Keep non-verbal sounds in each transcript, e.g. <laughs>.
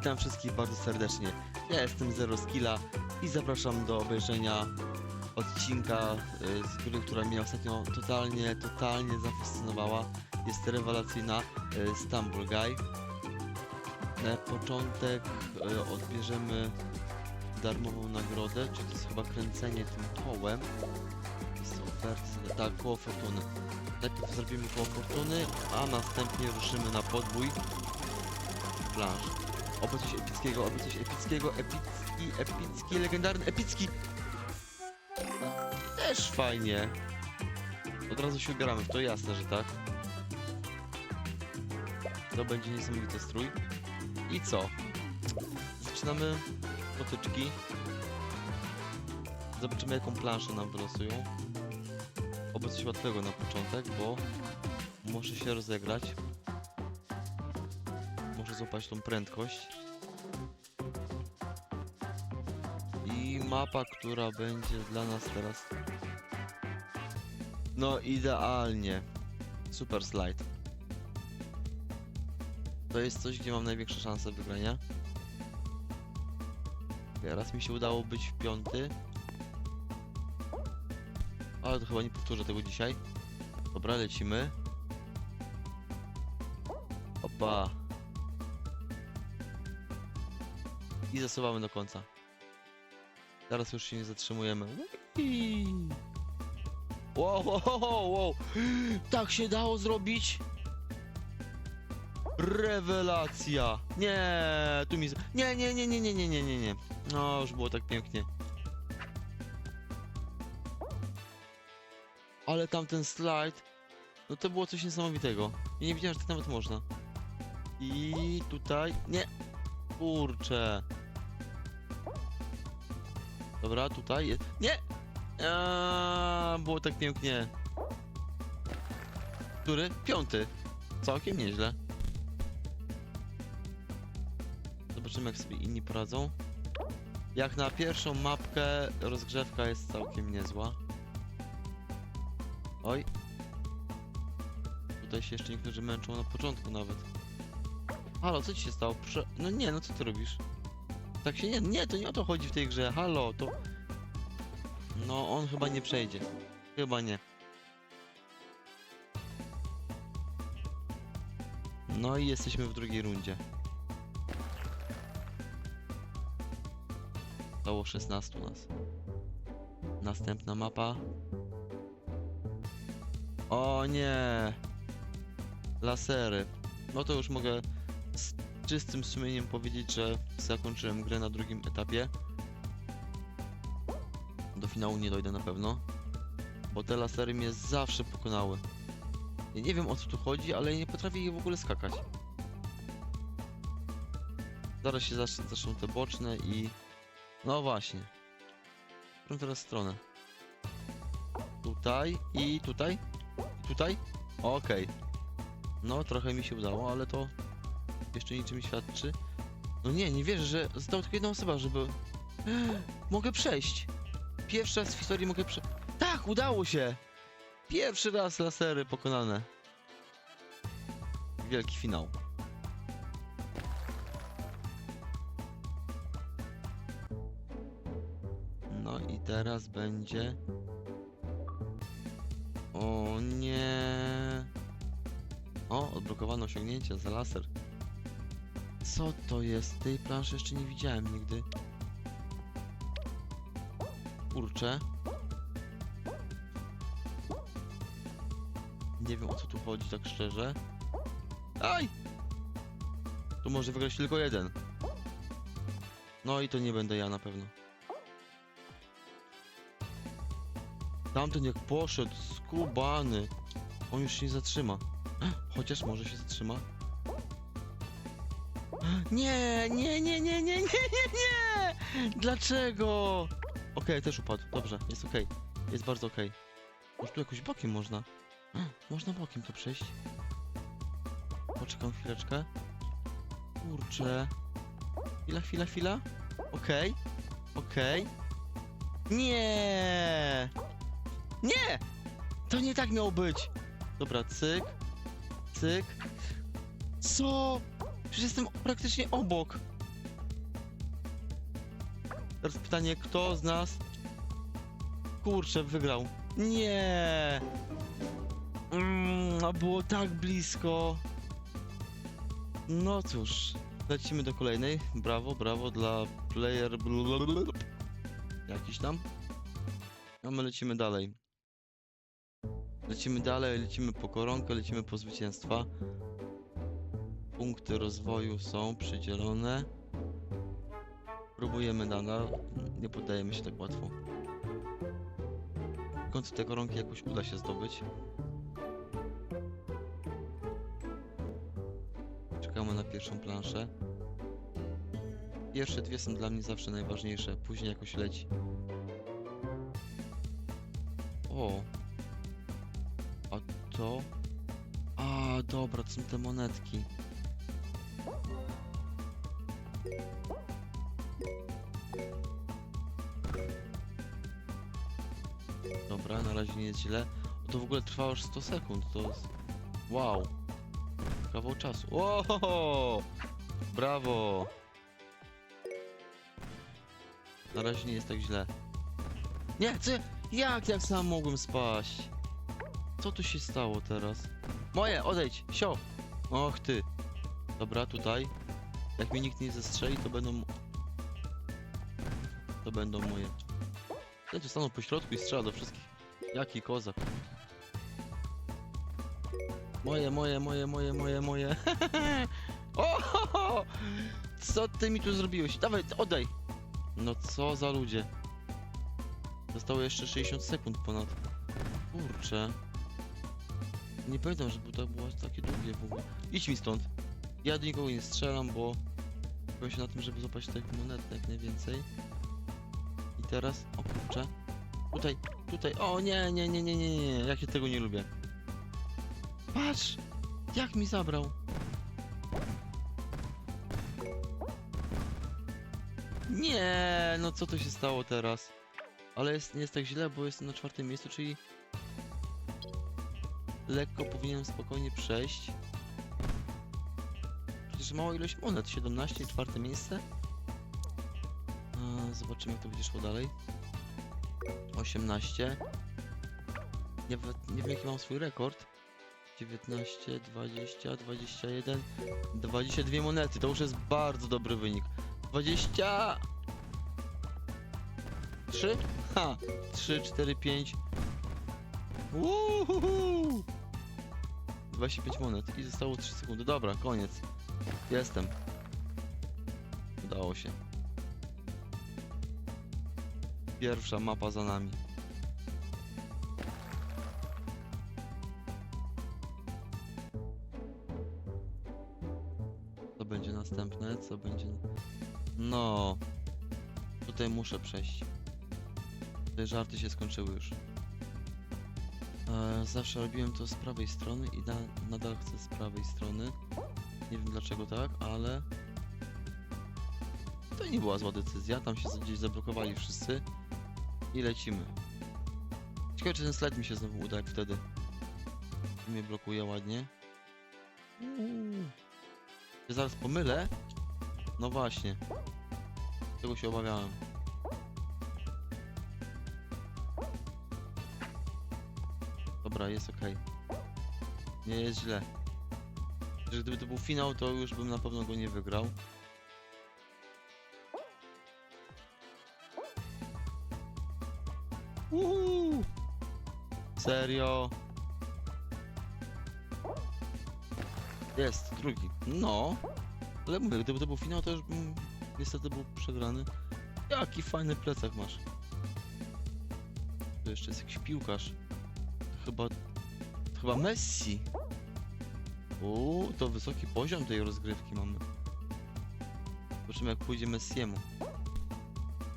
Witam wszystkich bardzo serdecznie. Ja jestem Zero Skilla i zapraszam do obejrzenia odcinka y, z gry, która mnie ostatnio totalnie, totalnie zafascynowała. Jest rewelacyjna y, Stumble Guy. Na początek y, odbierzemy darmową nagrodę, czyli to jest chyba kręcenie tym kołem. Jest oferta, tak, koło fortuny. Najpierw zrobimy koło fortuny, a następnie ruszymy na podbój planż. Oby coś epickiego, oby coś epickiego, epicki, epicki, legendarny, epicki! Też fajnie. Od razu się ubieramy to, jasne, że tak. To będzie niesamowity strój. I co? Zaczynamy potyczki. Zobaczymy jaką planszę nam wylosują. Oby coś łatwego na początek, bo muszę się rozegrać. Muszę złapać tą prędkość. Mapa, która będzie dla nas teraz. No idealnie. Super slajd. To jest coś, gdzie mam największe szanse wygrania. Teraz mi się udało być w piąty. Ale to chyba nie powtórzę tego dzisiaj. Dobra, lecimy. Opa. I zasuwamy do końca. Teraz już się nie zatrzymujemy. Ui. Wow, wow, wow, wow. Tak się dało zrobić? Rewelacja! Nie, tu mi... Nie, nie, nie, nie, nie, nie, nie, nie, nie. No, już było tak pięknie. Ale tamten slajd, no to było coś niesamowitego. Ja nie wiedziałem, że tak nawet można. I tutaj... Nie! Kurczę. Dobra, tutaj jest... Nie! Aaaa, było tak pięknie. Który? Piąty. Całkiem nieźle. Zobaczymy jak sobie inni poradzą. Jak na pierwszą mapkę rozgrzewka jest całkiem niezła. Oj. Tutaj się jeszcze niektórzy męczą na początku nawet. Halo, co ci się stało? Prze... No nie, no co ty robisz? Tak się nie, nie, to nie o to chodzi w tej grze. Halo, to... No, on chyba nie przejdzie. Chyba nie. No i jesteśmy w drugiej rundzie. Stało 16 nas. Następna mapa. O nie! Lasery. No to już mogę czystym sumieniem powiedzieć, że zakończyłem grę na drugim etapie. Do finału nie dojdę na pewno. Bo te lasery mnie zawsze pokonały. Ja nie wiem o co tu chodzi, ale nie potrafię je w ogóle skakać. Zaraz się zaczną, zaczną te boczne i... No właśnie. Którą teraz stronę? Tutaj i tutaj? I tutaj? Okej. No, trochę mi się udało, ale to jeszcze niczym świadczy. No nie, nie wierzę, że została tylko jedna osoba, żeby... <gasps> Mogę przejść! Pierwszy raz w historii mogę prze... Tak, udało się! Pierwszy raz lasery pokonane. Wielki finał. No i teraz będzie... O nie. O, odblokowano osiągnięcie za laser. Co to jest? Tej planszy jeszcze nie widziałem nigdy. Kurczę. Nie wiem o co tu chodzi tak szczerze. Aj! Tu może wygrać tylko jeden. No i to nie będę ja na pewno. Tamten jak poszedł, skubany. On już się nie zatrzyma. Chociaż może się zatrzyma. Nie, nie, nie, nie, nie, nie, nie, nie! Dlaczego? Okej, też upadł. Dobrze, jest okej. Jest bardzo okej. Może tu jakoś bokiem można? Można bokiem to przejść. Poczekam chwileczkę. Kurczę. Chwila, chwila, chwila. Okej. Okej. Nie! Nie! To nie tak miało być. Dobra, cyk. Cyk. Co? Przecież jestem praktycznie obok. Teraz pytanie, kto z nas... Kurczę, wygrał. Nie! Mm, a było tak blisko. No cóż, lecimy do kolejnej. Brawo, brawo dla player... Jakiś tam. A my lecimy dalej. Lecimy dalej, lecimy po koronkę, lecimy po zwycięstwa. Punkty rozwoju są przydzielone. Próbujemy nadal. Nie poddajemy się tak łatwo. W końcu te koronki jakoś uda się zdobyć. Czekamy na pierwszą planszę. Pierwsze dwie są dla mnie zawsze najważniejsze, później jakoś leci. O! A to? A, dobra, to są te monetki. Nie jest źle. To w ogóle trwało już 100 sekund, to jest... Wow! Kawał czasu. Ohoho! Brawo! Na razie nie jest tak źle. Nie, co? Jak, jak sam mogłem spaść? Co tu się stało teraz? Moje, odejdź, sio! Och ty. Dobra, tutaj. Jak mnie nikt nie zestrzeli, to będą... To będą moje. Ja tu po środku i strzela do wszystkich. Jaki kozak. Moje, moje, moje, moje, moje, moje. <laughs> o! ho, ho! Co ty mi tu zrobiłeś? Dawaj, oddaj! No co za ludzie. Zostało jeszcze 60 sekund ponad. Kurczę. Nie pamiętam, żeby to było takie długie w ogóle. Idź mi stąd. Ja do nikogo nie strzelam, bo skupiam się na tym, żeby złapać tych monet jak najwięcej. I teraz, o kurczę. Tutaj, tutaj, o nie, nie, nie, nie, nie, nie, jak ja tego nie lubię. Patrz! Jak mi zabrał? Nie, no co tu się stało teraz? Ale jest, nie jest tak źle, bo jestem na czwartym miejscu, czyli lekko powinienem spokojnie przejść. Przecież mała ilość monet, 17 i czwarte miejsce. Zobaczymy jak to będzie szło dalej. 18. Nie, nie wiem jaki mam swój rekord. 19, 20, 21, 22 monety, to już jest bardzo dobry wynik. 20... 3? Ha! 3, 4, 5. Uhuhu! 25 monet i zostało 3 sekundy. Dobra, koniec. Jestem. Udało się. Pierwsza mapa za nami. Co będzie następne? Co będzie... No... Tutaj muszę przejść. Te żarty się skończyły już. E, zawsze robiłem to z prawej strony i na, nadal chcę z prawej strony. Nie wiem dlaczego tak, ale... To nie była zła decyzja, tam się gdzieś zablokowali wszyscy. I lecimy. Ciekawe czy ten slajd mi się znowu uda jak wtedy. Mnie blokuje ładnie. Się zaraz pomylę? No właśnie. Tego się obawiałem. Dobra, jest ok. Nie jest źle. Że gdyby to był finał, to już bym na pewno go nie wygrał. Uhu. Serio? Jest, drugi. No. Ale mówię, gdyby to był finał, to już bym niestety był przegrany. Jaki fajny plecak masz. Tu jeszcze jest jakiś piłkarz. Chyba... to Chyba Messi. Uuu, to wysoki poziom tej rozgrywki mamy. Zobaczymy jak pójdzie Messiemu.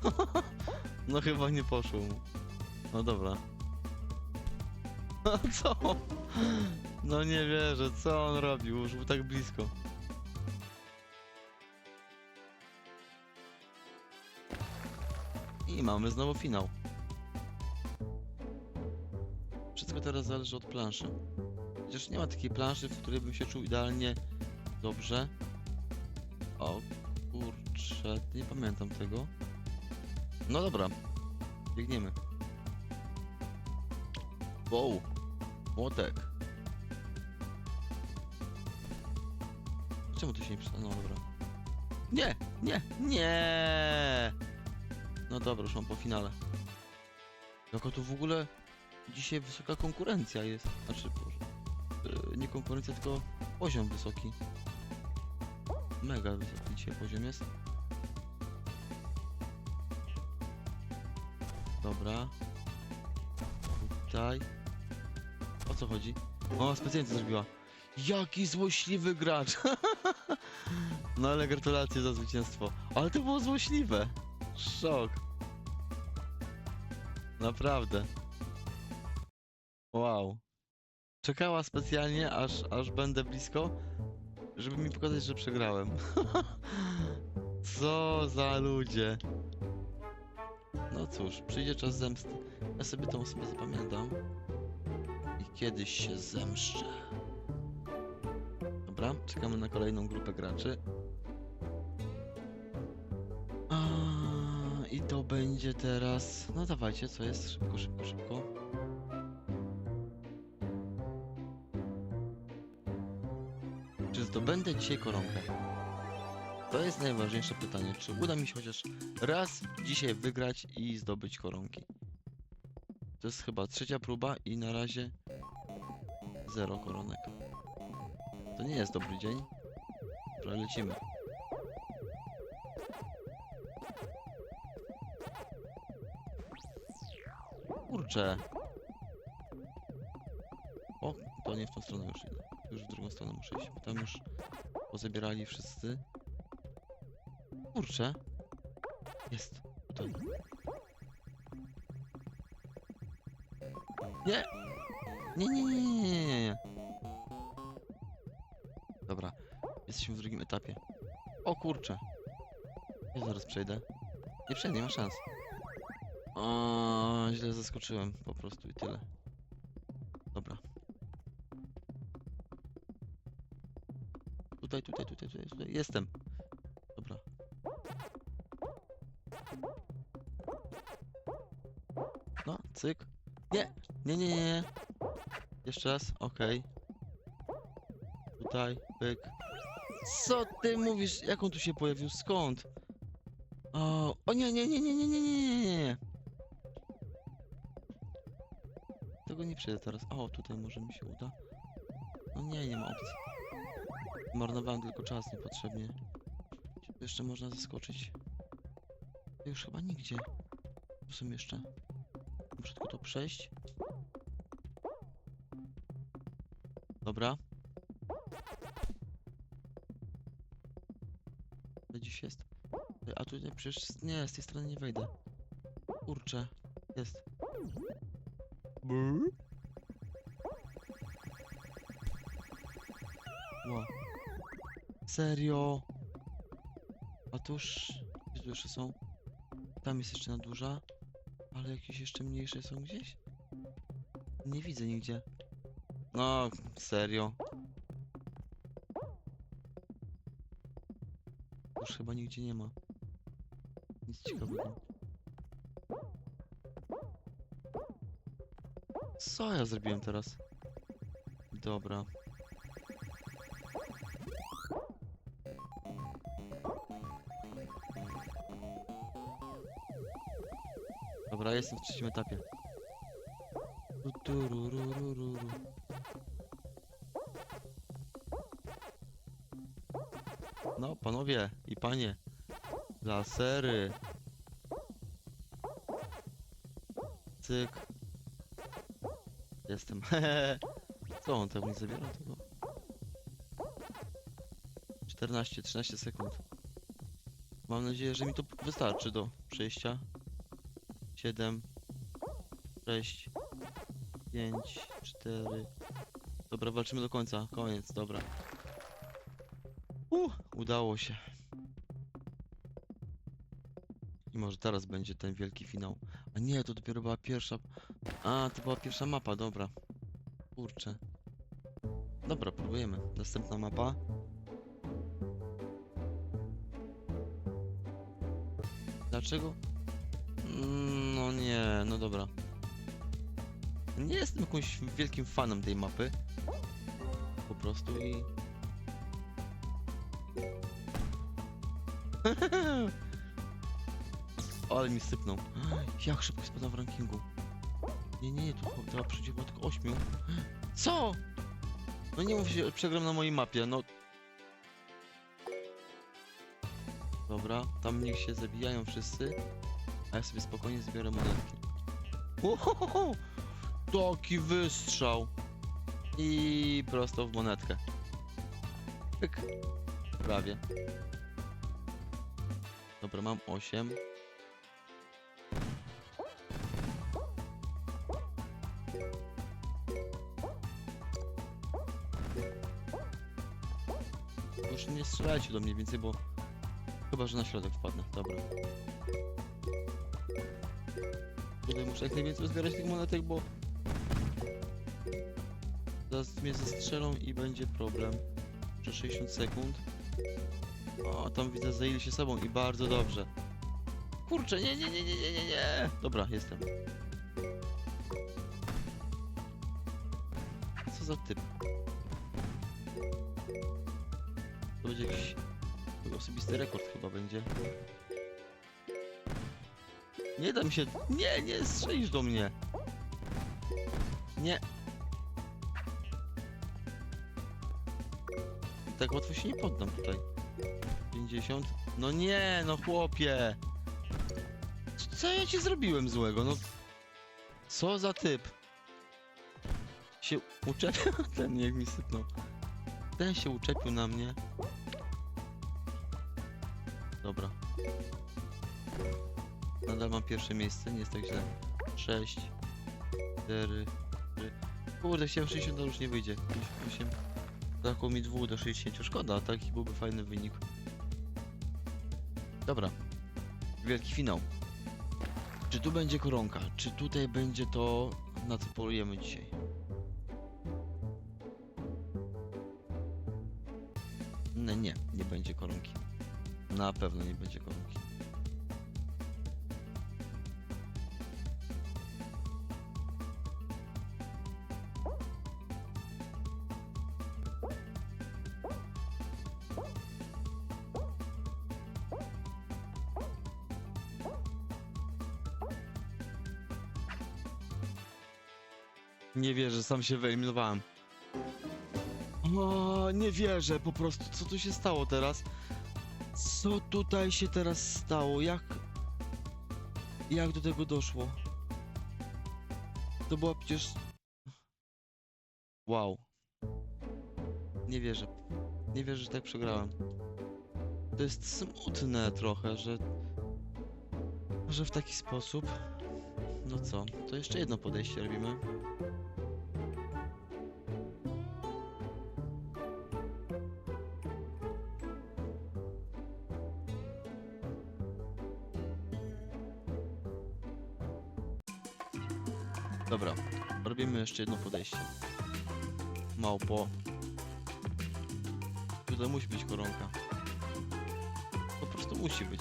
<laughs> no chyba nie poszło mu. No dobra. No co? No nie wierzę, co on robił? Już był tak blisko. I mamy znowu finał. Wszystko teraz zależy od planszy. Chociaż nie ma takiej planszy, w której bym się czuł idealnie dobrze. O kurczę, nie pamiętam tego. No dobra. Biegniemy. Wow. Młotek. Czemu tu się nie przyda? No dobra. Nie! Nie! Nie! No dobra, już mam po finale. Jaka tu w ogóle dzisiaj wysoka konkurencja jest. Znaczy, Boże. Yy, nie konkurencja, tylko poziom wysoki. Mega wysoki dzisiaj poziom jest. Dobra. Tutaj. O co chodzi? O, specjalnie to zrobiła. Jaki złośliwy gracz! <laughs> no ale gratulacje za zwycięstwo. Ale to było złośliwe. Szok. Naprawdę. Wow. Czekała specjalnie, aż, aż będę blisko, żeby mi pokazać, że przegrałem. <laughs> Co za ludzie. No cóż, przyjdzie czas zemsty. Ja sobie tą osobę zapamiętam. I kiedyś się zemszczę. Dobra, czekamy na kolejną grupę graczy. A, I to będzie teraz. No dawajcie, co jest? Szybko, szybko, szybko. Czy zdobędę dzisiaj koronkę? To jest najważniejsze pytanie. Czy uda mi się chociaż raz dzisiaj wygrać i zdobyć koronki? To jest chyba trzecia próba i na razie zero koronek. To nie jest dobry dzień. Ale lecimy. Kurczę. O, to nie w tą stronę już idę. Już w drugą stronę muszę iść, bo tam już pozabierali wszyscy. Kurczę. Jest. Tutaj. Nie! Nie, nie, nie, nie, nie, nie, nie. Dobra. Jesteśmy w drugim etapie. O kurczę. Ja zaraz przejdę. Nie przejdę, nie ma szans. O, źle zaskoczyłem po prostu i tyle. Dobra. Tutaj, tutaj, tutaj, tutaj, tutaj. Jestem. Cyk. Nie! Nie, nie, nie. Jeszcze raz, okej. Tutaj, pyk. Co ty mówisz? Jak on tu się pojawił? Skąd? O, o nie, nie, nie, nie, nie, nie, nie, nie, nie. Tego nie przejdę teraz. O, tutaj może mi się uda. No nie, nie ma opcji. Marnowałem tylko czas niepotrzebnie. Tu jeszcze można zaskoczyć? Już chyba nigdzie. Tu są jeszcze. Tylko to przejść. Dobra. To dziś jest. A tutaj przecież nie, z tej strony nie wejdę. Kurczę. Jest. Ła. Serio? Już... Gdzie tu jeszcze są? Tam jest jeszcze na duża. Ale jakieś jeszcze mniejsze są gdzieś? Nie widzę nigdzie. No, serio. Już chyba nigdzie nie ma. Nic ciekawego. Co ja zrobiłem teraz? Dobra. Dobra, jestem w trzecim etapie. No, panowie i panie. Lasery. Cyk. Jestem. <laughs> Co on tego nie zabiera tego? 14, 13 sekund. Mam nadzieję, że mi to wystarczy do przejścia. 7, 6, 5, 4. Dobra, walczymy do końca. Koniec, dobra. Uh, udało się. I może teraz będzie ten wielki finał. A nie, to dopiero była pierwsza. A, to była pierwsza mapa, dobra. Kurczę. Dobra, próbujemy. Następna mapa. Dlaczego? No nie, no dobra. Nie jestem jakimś wielkim fanem tej mapy. Po prostu i... <laughs> Ale mi sypnął. <gasps> Jak szybko spadam w rankingu. Nie, nie, tu chyba przyjdzie tylko 8. <gasps> Co? No nie mów się, przegram na mojej mapie, no. Dobra, tam niech się zabijają wszyscy. A ja sobie spokojnie zbiorę monetki. Ohohoho! Taki wystrzał! I prosto w monetkę. Pyk. Prawie. Dobra, mam 8. Już nie strzelajcie do mnie więcej, bo chyba, że na środek wpadnę. Dobra. Muszę jak najwięcej zbierać tych monetek, bo zaraz mnie zestrzelą i będzie problem. Przez 60 sekund. O, tam widzę, zajęli się sobą i bardzo dobrze. Kurczę, nie, nie, nie, nie, nie, nie, nie. Dobra, jestem. Co za typ? To będzie jakiś osobisty rekord chyba będzie. Nie dam się. Nie, nie strzelisz do mnie. Nie. Tak łatwo się nie poddam tutaj. 50. No nie, no chłopie. Co- ja ci zrobiłem złego? No. Co za typ? Się uczepił ten jak mi sypnął. Ten się uczepił na mnie. Dobra. Nadal mam pierwsze miejsce, nie jest tak źle. 6, 4, 3. Kurde, chciałem 60, ale już nie wyjdzie. 8. Brakło mi 2 do 60. Szkoda, taki byłby fajny wynik. Dobra. Wielki finał. Czy tu będzie koronka? Czy tutaj będzie to, na co polujemy dzisiaj? Nie, nie, nie będzie koronki. Na pewno nie będzie koronki. Nie wierzę, sam się wyeliminowałem. O, nie wierzę po prostu, co tu się stało teraz? Co tutaj się teraz stało? Jak... Jak do tego doszło? To była przecież... Wow. Nie wierzę. Nie wierzę, że tak przegrałem. To jest smutne trochę, że... Że w taki sposób... No co, to jeszcze jedno podejście robimy. Jeszcze jedno podejście. Małpo. Tutaj musi być koronka. Po prostu musi być.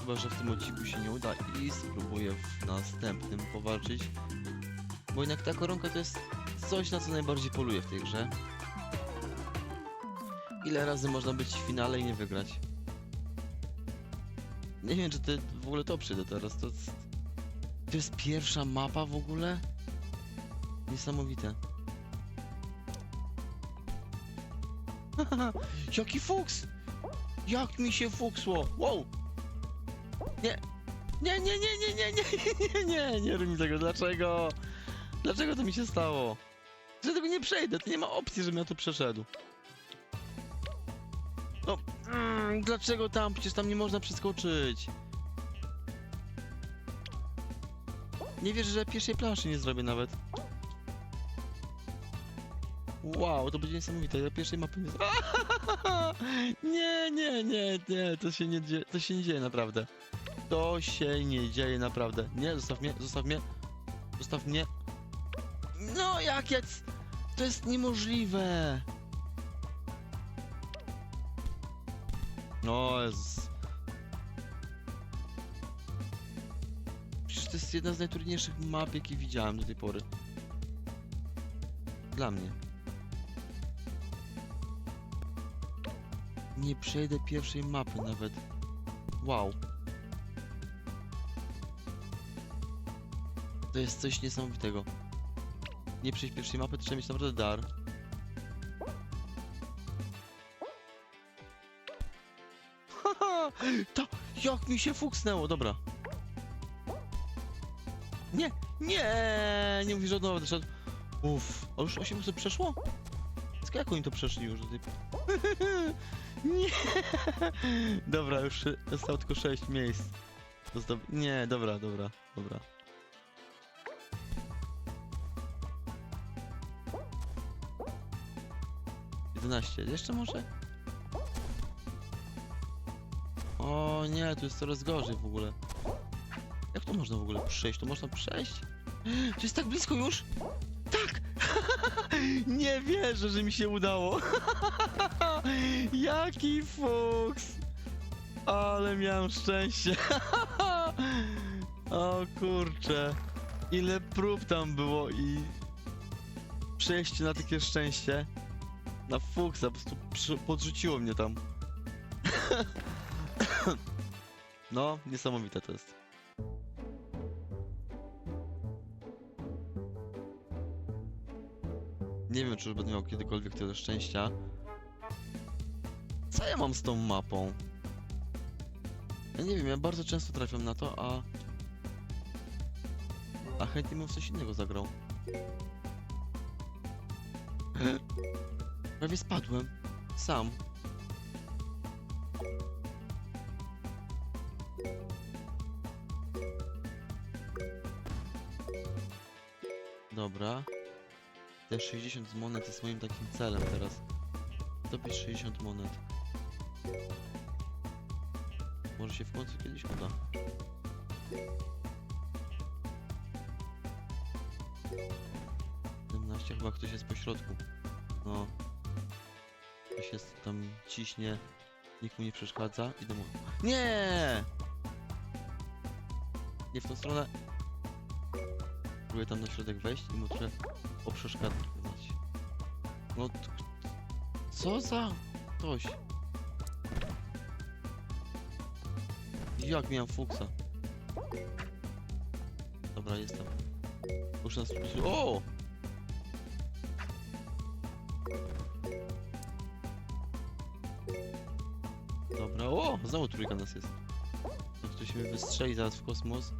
Chyba, że w tym odcinku się nie uda i spróbuję w następnym powalczyć. Bo jednak ta koronka to jest coś, na co najbardziej poluję w tej grze. Ile razy można być w finale i nie wygrać? Nie wiem, czy to w ogóle to przyjdę teraz. To, to jest pierwsza mapa w ogóle? Niesamowite. <laughs> Jaki fuks! Jak mi się fuksło! Wow! Nie! Nie, nie, nie, nie, nie, nie, <laughs> nie, nie, nie rób tego. Dlaczego? Dlaczego to mi się stało? Że tego nie przejdę, to nie ma opcji, żebym ja tu przeszedł. No, mm, dlaczego tam? Przecież tam nie można przeskoczyć. Nie wierzę, że pierwszej planszy nie zrobię nawet. Wow, to będzie niesamowite. Ja pierwszej mapy nie. <laughs> Nie, nie, nie, nie, to się nie dzieje, to się nie dzieje naprawdę. To się nie dzieje naprawdę. Nie, zostaw mnie, zostaw mnie. Zostaw mnie. No, jak jest? To jest niemożliwe. No, Jezus. to jest jedna z najtrudniejszych map, jakie widziałem do tej pory. Dla mnie. Nie przejdę pierwszej mapy nawet. Wow. To jest coś niesamowitego. Nie przejść pierwszej mapy, trzeba mieć naprawdę dar. Haha! To jak mi się fuksnęło, dobra. Nie, nie, nie mówisz, od nowa. Uff, a już 8 osób przeszło? Z jak oni to przeszli już do tej <laughs> Nie! Dobra, już zostało tylko 6 miejsc. do zdob- Nie, dobra, dobra, dobra. Jedenaście, jeszcze może? O nie, tu jest coraz gorzej w ogóle. Jak to można w ogóle przejść? To można przejść? <gasps> To jest tak blisko już? Tak! Nie wierzę, że mi się udało. <laughs> Jaki fuks! Ale miałem szczęście. <laughs> o kurcze. Ile prób tam było i przejście na takie szczęście. Na fuksa, po prostu podrzuciło mnie tam. <laughs> no, niesamowite to jest. Nie wiem, czy już będę miał kiedykolwiek tyle szczęścia. Co ja mam z tą mapą? Ja nie wiem, ja bardzo często trafiam na to, a... A chętnie bym w coś innego zagrał. <laughs> Prawie spadłem. Sam. Dobra. Te 60 z monet jest moim takim celem teraz. Dobić 60 monet. Może się w końcu kiedyś uda. Chyba ktoś jest po środku. No. Ktoś jest tam ciśnie. Nikt mu nie przeszkadza. Idę mu. Nie! Nie w tą stronę. Próbuję tam na środek wejść i mu trochę poprzeszkadzać. No co za ktoś? Jak miałem fuksa? Dobra, jestem. Muszę nas... O! Dobra, o! Znowu trójka nas jest. No, Ktoś mnie wystrzeli zaraz w kosmos.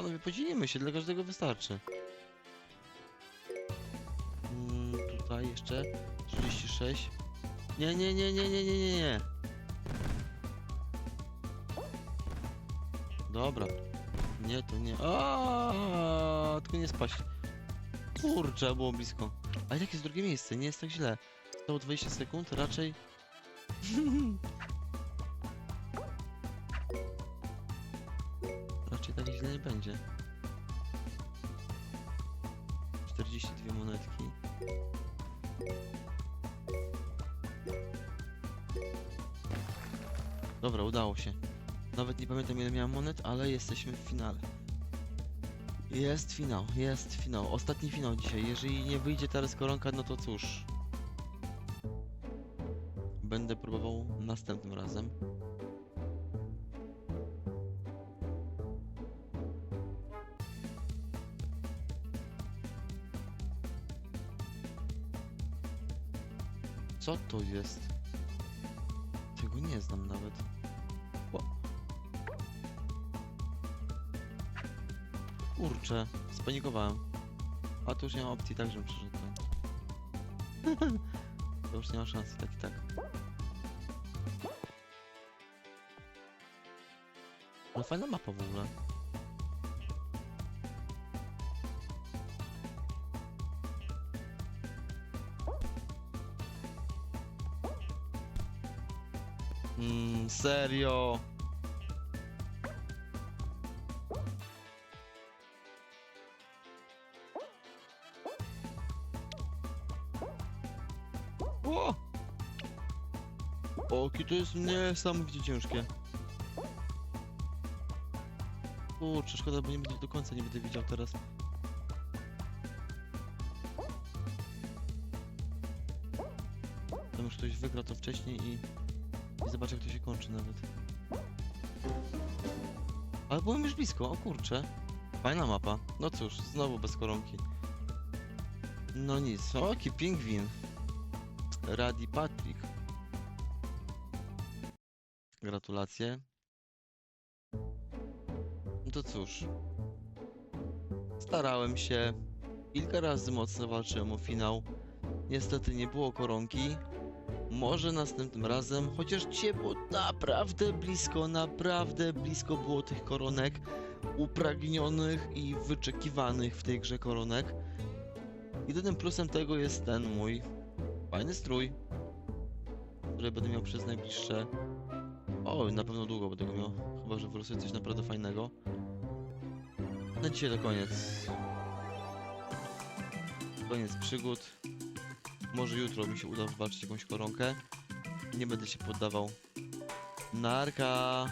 Panowie, podzielimy się, dla każdego wystarczy. Mm, tutaj jeszcze 36. Nie, nie, nie, nie, nie, nie, nie, nie. Dobra. Nie, to nie. A, tylko nie spaść. Kurczę, było blisko. Ale jak jest drugie miejsce? Nie jest tak źle. Zostało 20 sekund, raczej. <laughs> będzie. 42 monetki. Dobra, udało się. Nawet nie pamiętam ile miałem monet, ale jesteśmy w finale. Jest finał, jest finał. Ostatni finał dzisiaj. Jeżeli nie wyjdzie teraz koronka, no to cóż. Będę próbował następnym razem. Co to jest? Tego nie znam nawet. O. Kurczę, spanikowałem. A tu już nie ma opcji tak, żebym przeszedł. <laughs> to już nie ma szansy, tak i tak. No fajna mapa w ogóle. Mmm, serio? O! Oki, to jest niesamowicie ciężkie. Kurczę, szkoda, bo nie będę do końca nie będę widział teraz. Tam już ktoś wygrał to wcześniej i, i zobacz jak to się kończy nawet. Ale byłem już blisko, o kurczę. Fajna mapa. No cóż, znowu bez koronki. No nic, o jaki pingwin. Radi Patrick. Gratulacje. No to cóż. Starałem się. Kilka razy mocno walczyłem o finał. Niestety nie było koronki. Może następnym razem, chociaż dzisiaj było naprawdę blisko, naprawdę blisko było tych koronek. Upragnionych i wyczekiwanych w tej grze koronek. Jedynym plusem tego jest ten mój fajny strój, który będę miał przez najbliższe o, na pewno długo będę go miał. Chyba, że wylosuje coś naprawdę fajnego. Na dzisiaj to koniec. Koniec przygód. Może jutro mi się uda wywalczyć jakąś koronkę. Nie będę się poddawał. Narka!